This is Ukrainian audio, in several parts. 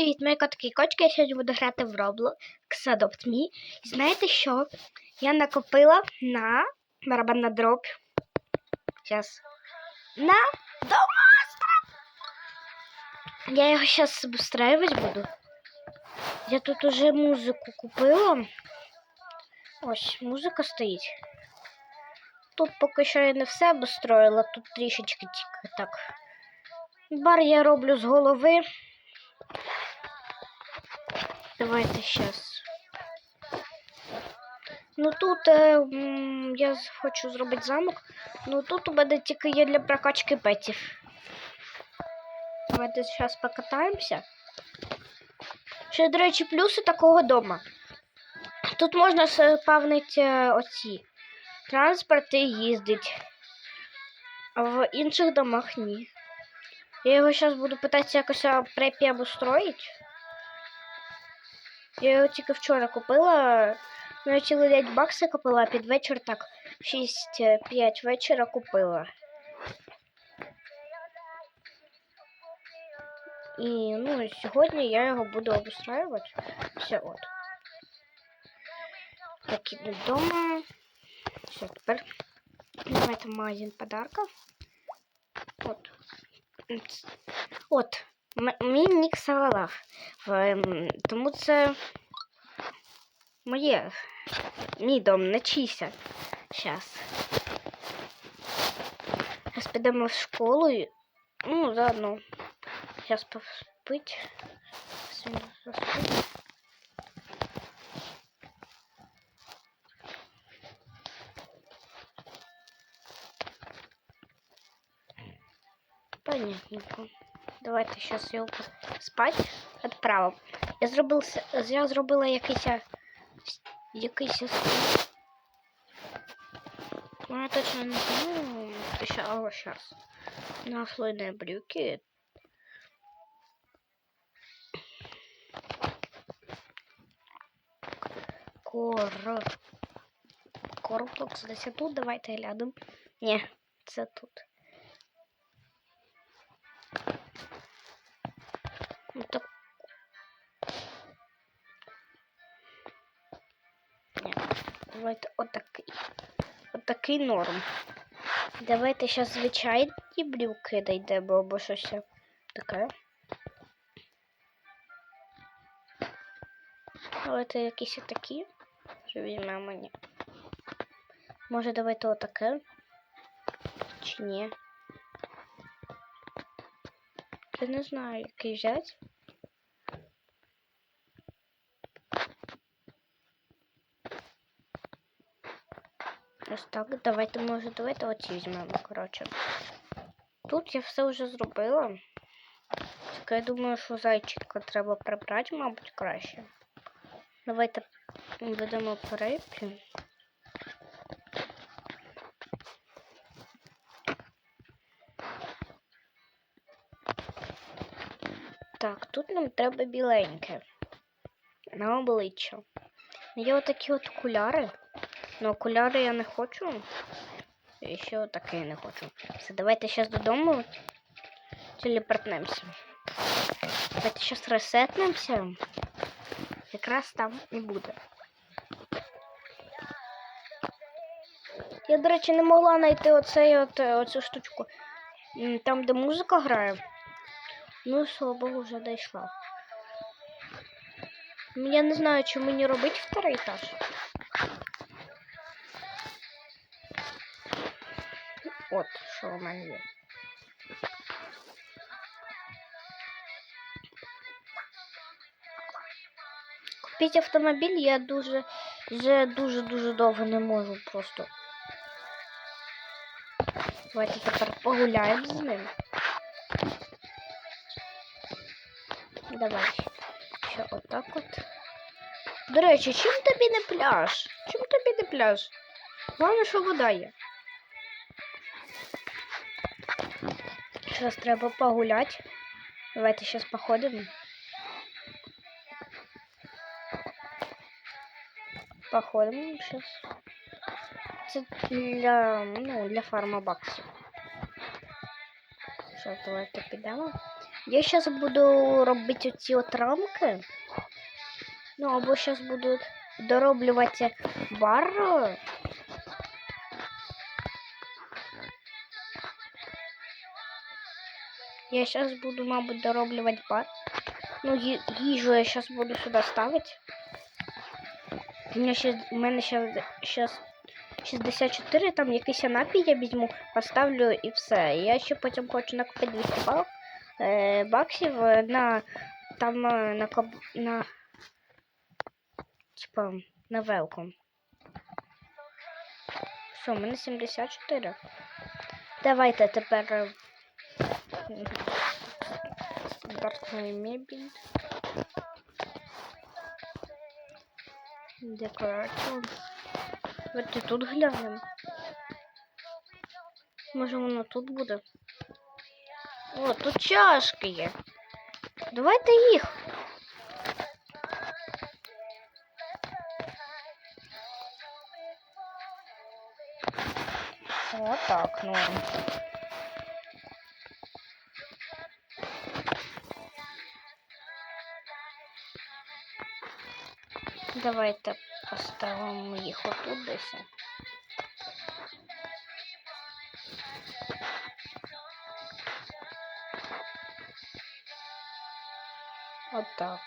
Привіт, мої котики і кочки. Я сьогодні буду грати в Roblox Adopt Me. І знаєте що? Я накопила на барабан на дробь. Зараз. На до монстра! Я його зараз обустраивать буду. Я тут уже музику купила. Ось, музика стоїть. Тут поки що я не все обустроїла, тут трішечки тільки так. Бар я роблю з голови. Давайте сейчас. Ну тут е, я хочу зробити замок. Ну тут у мене тільки є для прокачки петів. Давайте зараз покатаємося. Ще, до речі, плюси такого дома. Тут можна спавнити е, оці транспорти і їздить. А в інших домах ні. Я його зараз буду питатися якось препі обустроїти. Я його тільки вчора купила. Ну, цілий день бакси купила, а під вечір так 6-5 вечора купила. І ну, сьогодні я його буду обустраювати. Все от. Так, іду вдома. Все, тепер давайте магазин подарків. От. От. Мій нік Савалав. Тому це моє. Мій дом, не чийся. Щас. Зараз підемо в школу. і- Ну, заодно. Зараз поспить. Понятненько. Давайте сейчас його спать відправимо. Я зробила, я зробила якийсь якийсь Ну, я точно не знаю. Ще, а сейчас. Наслойные брюки. Кор... Корплекс десь тут, давайте глянемо. Ні, це тут. Ну так. Давайте отакий. Отакий норм. Давайте зараз звичайні брюки дійдемо або щось таке. Давайте якісь такі. Що візьмемо мені. Може давайте отаке? Чи ні? Я не знаю, який взяти. Ось так, давайте, може, давайте оці візьмемо, коротше. Тут я все вже зробила. Тільки я думаю, що зайчика треба прибрати, мабуть, краще. Давайте ведемо перепі. Так, тут нам треба біленьке. На обличчя. Є отакі от окуляри. Ну, окуляри я не хочу. І ще отаке я не хочу. Все, давайте зараз додому телепортнемося. Давайте зараз ресетнемося. Якраз там і буде. Я, до речі, не могла знайти оцей от, е, оцю штучку. Там, де музика грає. Ну, слава Богу, вже дійшла. Я не знаю, чи мені робити второй етаж. От, що в мене є. Купити автомобіль я дуже, вже дуже-дуже довго не можу просто. Давайте тепер погуляємо з ним. Давай. Ще отак от. До речі, чим тобі не пляж? Чим тобі не пляж? Головне, що вода є. Зараз треба погуляти. Давайте зараз походимо. Походимо зараз. Це для, ну, для фарма баксів. Що, давайте підемо. Я зараз буду робити оці от рамки. Ну, або зараз буду дороблювати бар. Я сейчас буду, мабуть, дороблювати бар. Ну, їжу я сейчас буду сюди ставити. У мене ще, у мене ще, щас 64, там якийсь напій я візьму, поставлю і все. Я ще потім хочу накупити 200 бак, е, баксів е, на там е, на коб, на типа на велком. Все, у мене 74. Давайте тепер м, стандартної мебель. Декорацію. Давайте тут глянемо. Може воно тут буде? О, тут чашки є. Давайте їх. О, так, ну. Давайте поставимо їх отут десь. Отак.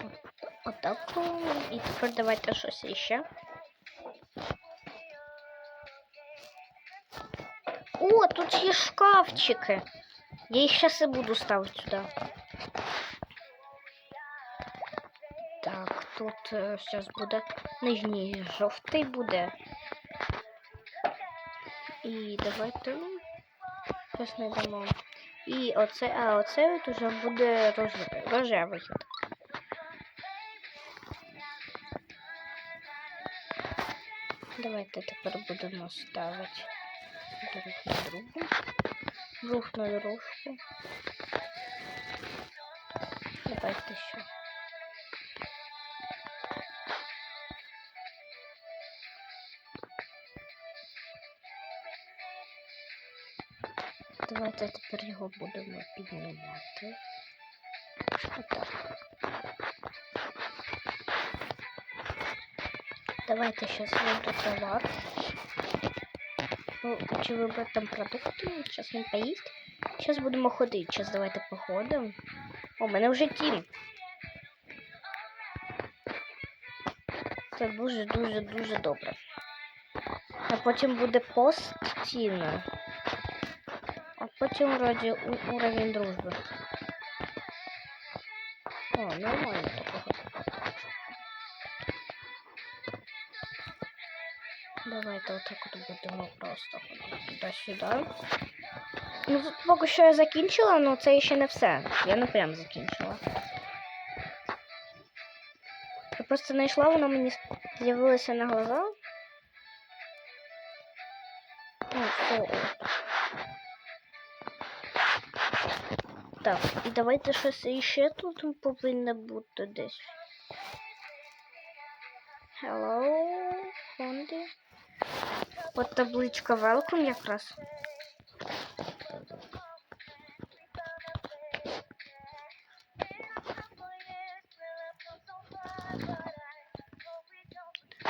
От- Отак. І тепер давайте щось іще. О, тут є шкафчики. Я їх зараз і буду ставити сюди. Тут зараз буде нижній жовтий буде. І давайте зараз знайдемо. І оце, а оце от уже буде рожевий. рожевий. Давайте тепер будемо ставити друг на другу. Друг на дорожку. Давайте ще. Давайте тепер його будемо піднімати. Давайте сейчас выберу товар. Ну, чи вибрати там продукти, зараз він поїсть. Зараз будемо ходити. Зараз давайте походимо. О, у мене вже тім. Це дуже-дуже-дуже добре. А потім буде пост Тіна. А потім вроді уровень дружби. О, нормально. Давайте отак от будемо просто ходити туди-сюди. Ну, тут поки що я закінчила, але це ще не все. Я не прям закінчила. Я просто знайшла, воно мені з'явилося на глаза. О, все. Так, і давайте щось іще тут повинно бути десь. Hello, Фонді. От табличка Welcome якраз.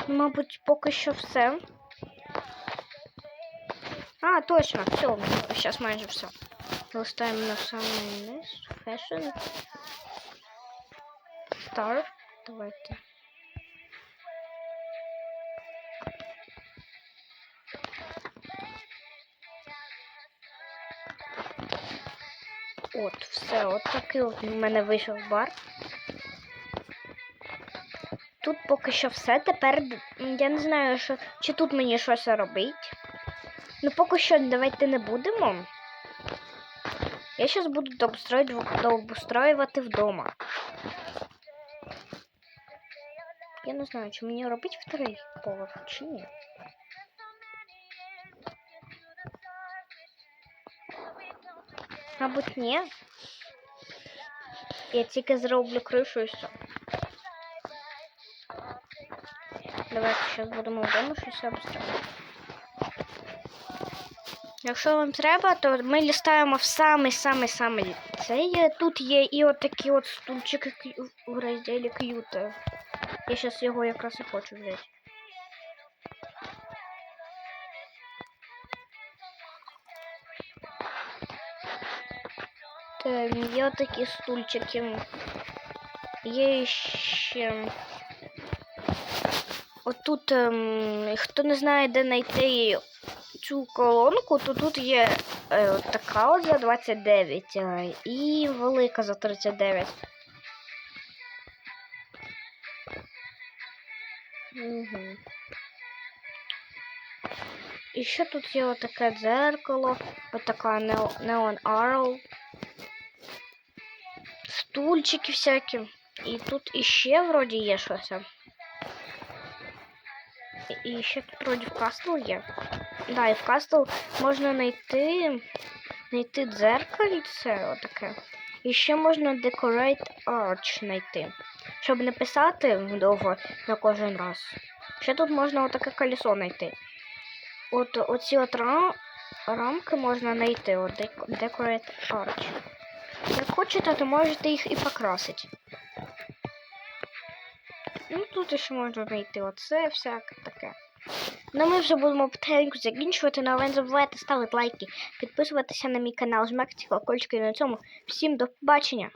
Мабуть, поки що все. А, точно, все, сейчас майже все. Листаємо на низ. Fashion. Star. Давайте. От, все, от такий от в мене вийшов бар. Тут поки що все. Тепер я не знаю, що, чи тут мені щось робить. Ну, поки що давайте не будемо. Я зараз буду дообустроювати вдома. Я не знаю, чи мені робити вторий поверх, чи ні. Мабуть, ні. Я тільки зроблю кришу і все. Давайте зараз будемо вдома щось обстроювати. Якщо вам треба, то ми лістаємо в самий-самий-самий цей. Тут є і от от стульчики в розділі к'юта. Я зараз його якраз і хочу взяти. Там є такі стульчики. Є ще. Отут, ем, хто не знає, де знайти цю колонку, то тут є е, така от за 29 е, і велика за 39. Угу. І ще тут є отаке дзеркало, отака Neon Arrow, стульчики всякі. І тут іще вроді є щось. І- ще тут вроді в Кастл є. Да, і в Кастл можна знайти, знайти дзеркальце отаке. І ще можна Decorate Arch знайти. Щоб не писати довго на кожен раз. Ще тут можна отаке колесо знайти. От оці от рам, рамки можна знайти. От Decorate Arch. Як хочете, то можете їх і покрасити. Ну, тут ще можна знайти оце всяке таке. Ну, ми вже будемо потихеньку закінчувати, але не забувайте ставити лайки, підписуватися на мій канал, жмакати колокольчики на цьому. Всім до побачення!